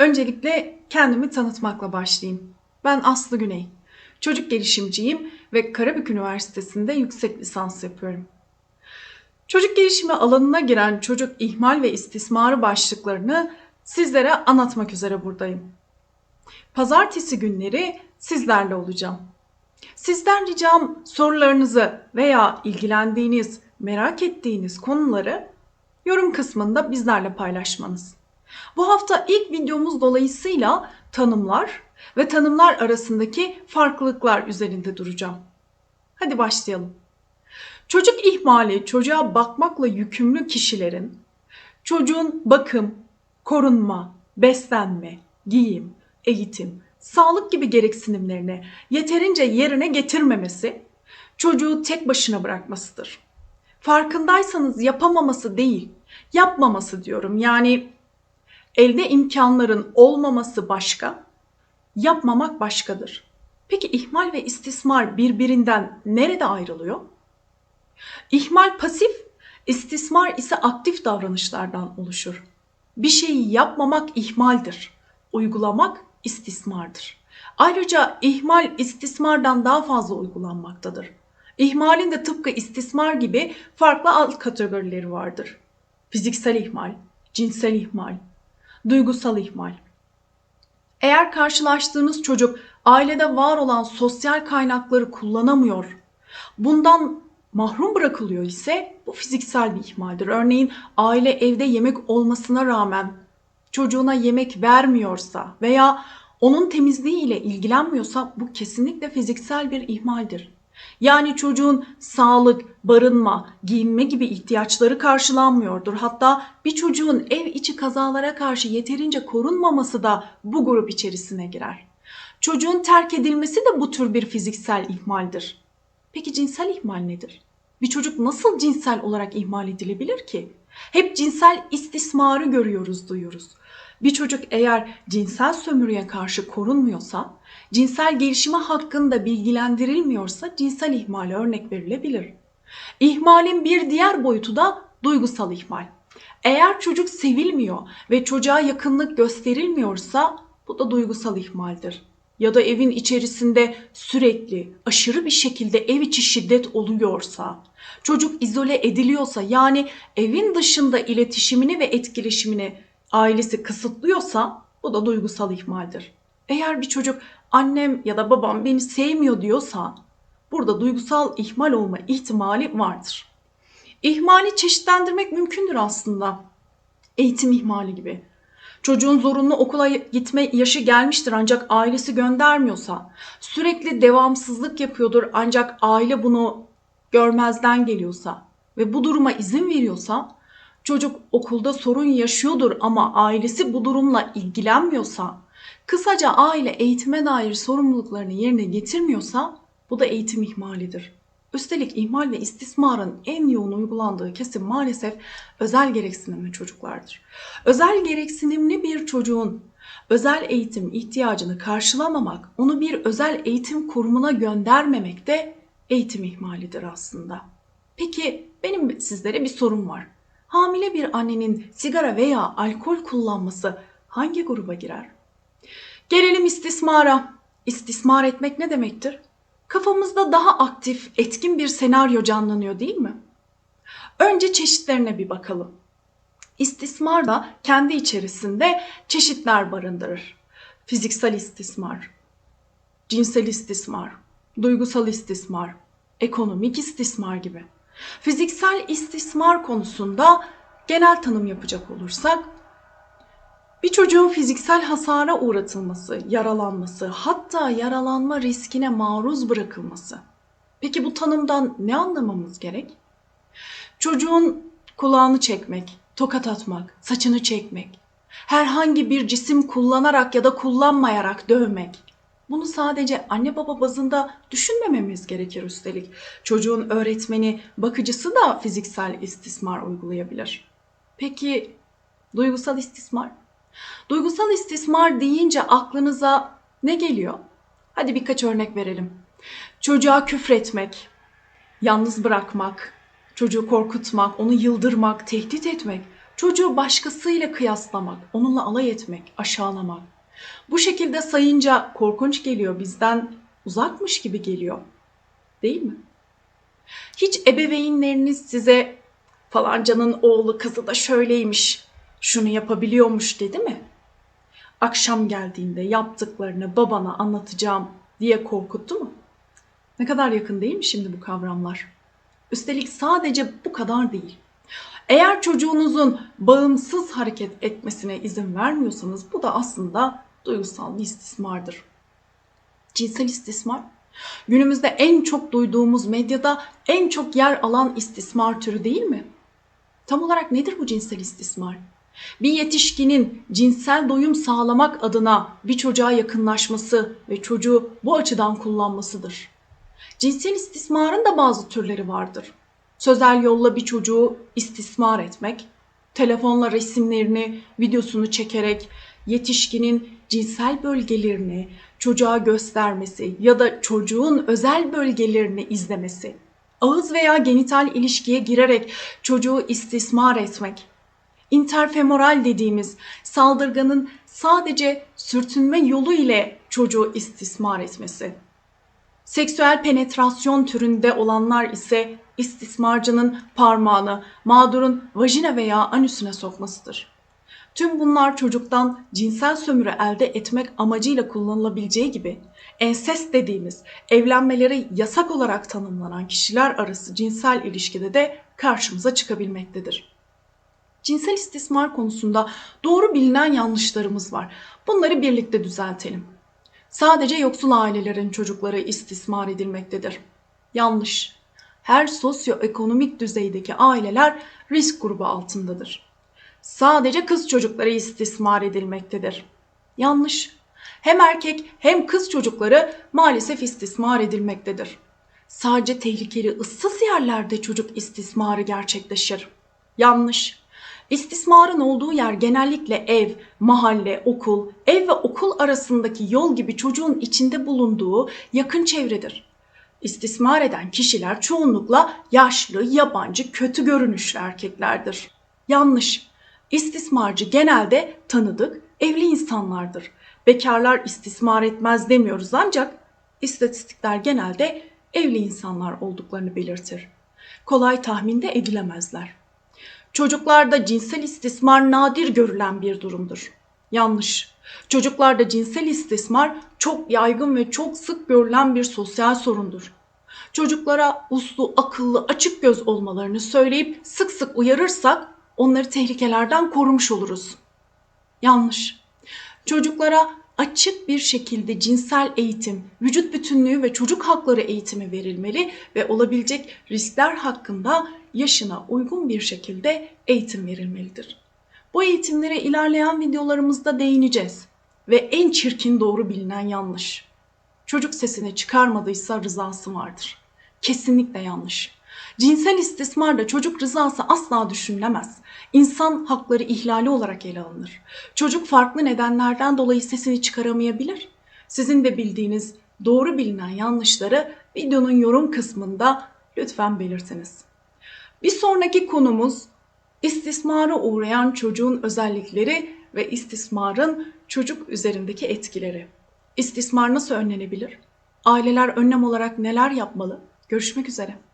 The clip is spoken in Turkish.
Öncelikle kendimi tanıtmakla başlayayım. Ben Aslı Güney. Çocuk gelişimciyim ve Karabük Üniversitesi'nde yüksek lisans yapıyorum. Çocuk gelişimi alanına giren çocuk ihmal ve istismarı başlıklarını sizlere anlatmak üzere buradayım. Pazartesi günleri sizlerle olacağım. Sizden ricam sorularınızı veya ilgilendiğiniz, merak ettiğiniz konuları yorum kısmında bizlerle paylaşmanız. Bu hafta ilk videomuz dolayısıyla tanımlar ve tanımlar arasındaki farklılıklar üzerinde duracağım. Hadi başlayalım. Çocuk ihmali çocuğa bakmakla yükümlü kişilerin çocuğun bakım, korunma, beslenme, giyim, eğitim, sağlık gibi gereksinimlerini yeterince yerine getirmemesi, çocuğu tek başına bırakmasıdır. Farkındaysanız yapamaması değil, yapmaması diyorum. Yani elde imkanların olmaması başka, yapmamak başkadır. Peki ihmal ve istismar birbirinden nerede ayrılıyor? İhmal pasif, istismar ise aktif davranışlardan oluşur. Bir şeyi yapmamak ihmaldir. Uygulamak istismardır. Ayrıca ihmal istismardan daha fazla uygulanmaktadır. İhmalin de tıpkı istismar gibi farklı alt kategorileri vardır. Fiziksel ihmal, cinsel ihmal, duygusal ihmal. Eğer karşılaştığınız çocuk ailede var olan sosyal kaynakları kullanamıyor, bundan mahrum bırakılıyor ise bu fiziksel bir ihmaldir. Örneğin aile evde yemek olmasına rağmen çocuğuna yemek vermiyorsa veya onun temizliğiyle ilgilenmiyorsa bu kesinlikle fiziksel bir ihmaldir. Yani çocuğun sağlık, barınma, giyinme gibi ihtiyaçları karşılanmıyordur. Hatta bir çocuğun ev içi kazalara karşı yeterince korunmaması da bu grup içerisine girer. Çocuğun terk edilmesi de bu tür bir fiziksel ihmaldir. Peki cinsel ihmal nedir? Bir çocuk nasıl cinsel olarak ihmal edilebilir ki? Hep cinsel istismarı görüyoruz, duyuyoruz. Bir çocuk eğer cinsel sömürüye karşı korunmuyorsa, cinsel gelişimi hakkında bilgilendirilmiyorsa cinsel ihmale örnek verilebilir. İhmalin bir diğer boyutu da duygusal ihmal. Eğer çocuk sevilmiyor ve çocuğa yakınlık gösterilmiyorsa bu da duygusal ihmaldir. Ya da evin içerisinde sürekli aşırı bir şekilde ev içi şiddet oluyorsa, çocuk izole ediliyorsa yani evin dışında iletişimini ve etkileşimini ailesi kısıtlıyorsa bu da duygusal ihmaldir. Eğer bir çocuk annem ya da babam beni sevmiyor diyorsa burada duygusal ihmal olma ihtimali vardır. İhmali çeşitlendirmek mümkündür aslında. Eğitim ihmali gibi. Çocuğun zorunlu okula gitme yaşı gelmiştir ancak ailesi göndermiyorsa, sürekli devamsızlık yapıyordur ancak aile bunu görmezden geliyorsa ve bu duruma izin veriyorsa, çocuk okulda sorun yaşıyordur ama ailesi bu durumla ilgilenmiyorsa, kısaca aile eğitime dair sorumluluklarını yerine getirmiyorsa bu da eğitim ihmalidir. Üstelik ihmal ve istismarın en yoğun uygulandığı kesim maalesef özel gereksinimli çocuklardır. Özel gereksinimli bir çocuğun özel eğitim ihtiyacını karşılamamak, onu bir özel eğitim kurumuna göndermemek de eğitim ihmalidir aslında. Peki benim sizlere bir sorum var. Hamile bir annenin sigara veya alkol kullanması hangi gruba girer? Gelelim istismara. İstismar etmek ne demektir? Kafamızda daha aktif, etkin bir senaryo canlanıyor değil mi? Önce çeşitlerine bir bakalım. İstismar da kendi içerisinde çeşitler barındırır. Fiziksel istismar, cinsel istismar, duygusal istismar, ekonomik istismar gibi. Fiziksel istismar konusunda genel tanım yapacak olursak bir çocuğun fiziksel hasara uğratılması, yaralanması, hatta yaralanma riskine maruz bırakılması. Peki bu tanımdan ne anlamamız gerek? Çocuğun kulağını çekmek, tokat atmak, saçını çekmek, herhangi bir cisim kullanarak ya da kullanmayarak dövmek. Bunu sadece anne baba bazında düşünmememiz gerekir üstelik. Çocuğun öğretmeni, bakıcısı da fiziksel istismar uygulayabilir. Peki duygusal istismar? Duygusal istismar deyince aklınıza ne geliyor? Hadi birkaç örnek verelim. Çocuğa küfretmek, yalnız bırakmak, çocuğu korkutmak, onu yıldırmak, tehdit etmek, çocuğu başkasıyla kıyaslamak, onunla alay etmek, aşağılamak. Bu şekilde sayınca korkunç geliyor, bizden uzakmış gibi geliyor. Değil mi? Hiç ebeveynleriniz size falancanın oğlu kızı da şöyleymiş, şunu yapabiliyormuş dedi mi? Akşam geldiğinde yaptıklarını babana anlatacağım diye korkuttu mu? Ne kadar yakın değil mi şimdi bu kavramlar? Üstelik sadece bu kadar değil. Eğer çocuğunuzun bağımsız hareket etmesine izin vermiyorsanız bu da aslında duygusal bir istismardır. Cinsel istismar günümüzde en çok duyduğumuz medyada en çok yer alan istismar türü değil mi? Tam olarak nedir bu cinsel istismar? Bir yetişkinin cinsel doyum sağlamak adına bir çocuğa yakınlaşması ve çocuğu bu açıdan kullanmasıdır. Cinsel istismarın da bazı türleri vardır. Sözel yolla bir çocuğu istismar etmek, telefonla resimlerini, videosunu çekerek yetişkinin cinsel bölgelerini çocuğa göstermesi ya da çocuğun özel bölgelerini izlemesi, ağız veya genital ilişkiye girerek çocuğu istismar etmek, interfemoral dediğimiz saldırganın sadece sürtünme yolu ile çocuğu istismar etmesi. Seksüel penetrasyon türünde olanlar ise istismarcının parmağını mağdurun vajina veya anüsüne sokmasıdır. Tüm bunlar çocuktan cinsel sömürü elde etmek amacıyla kullanılabileceği gibi ensest dediğimiz evlenmeleri yasak olarak tanımlanan kişiler arası cinsel ilişkide de karşımıza çıkabilmektedir. Cinsel istismar konusunda doğru bilinen yanlışlarımız var. Bunları birlikte düzeltelim. Sadece yoksul ailelerin çocukları istismar edilmektedir. Yanlış. Her sosyoekonomik düzeydeki aileler risk grubu altındadır. Sadece kız çocukları istismar edilmektedir. Yanlış. Hem erkek hem kız çocukları maalesef istismar edilmektedir. Sadece tehlikeli ıssız yerlerde çocuk istismarı gerçekleşir. Yanlış. İstismarın olduğu yer genellikle ev, mahalle, okul, ev ve okul arasındaki yol gibi çocuğun içinde bulunduğu yakın çevredir. İstismar eden kişiler çoğunlukla yaşlı, yabancı, kötü görünüşlü erkeklerdir. Yanlış. İstismarcı genelde tanıdık, evli insanlardır. Bekarlar istismar etmez demiyoruz ancak istatistikler genelde evli insanlar olduklarını belirtir. Kolay tahminde edilemezler. Çocuklarda cinsel istismar nadir görülen bir durumdur. Yanlış. Çocuklarda cinsel istismar çok yaygın ve çok sık görülen bir sosyal sorundur. Çocuklara uslu, akıllı, açık göz olmalarını söyleyip sık sık uyarırsak onları tehlikelerden korumuş oluruz. Yanlış. Çocuklara açık bir şekilde cinsel eğitim, vücut bütünlüğü ve çocuk hakları eğitimi verilmeli ve olabilecek riskler hakkında yaşına uygun bir şekilde eğitim verilmelidir. Bu eğitimlere ilerleyen videolarımızda değineceğiz ve en çirkin doğru bilinen yanlış. Çocuk sesini çıkarmadıysa rızası vardır. Kesinlikle yanlış. Cinsel istismarda çocuk rızası asla düşünülemez. İnsan hakları ihlali olarak ele alınır. Çocuk farklı nedenlerden dolayı sesini çıkaramayabilir. Sizin de bildiğiniz doğru bilinen yanlışları videonun yorum kısmında lütfen belirtiniz. Bir sonraki konumuz istismara uğrayan çocuğun özellikleri ve istismarın çocuk üzerindeki etkileri. İstismar nasıl önlenebilir? Aileler önlem olarak neler yapmalı? Görüşmek üzere.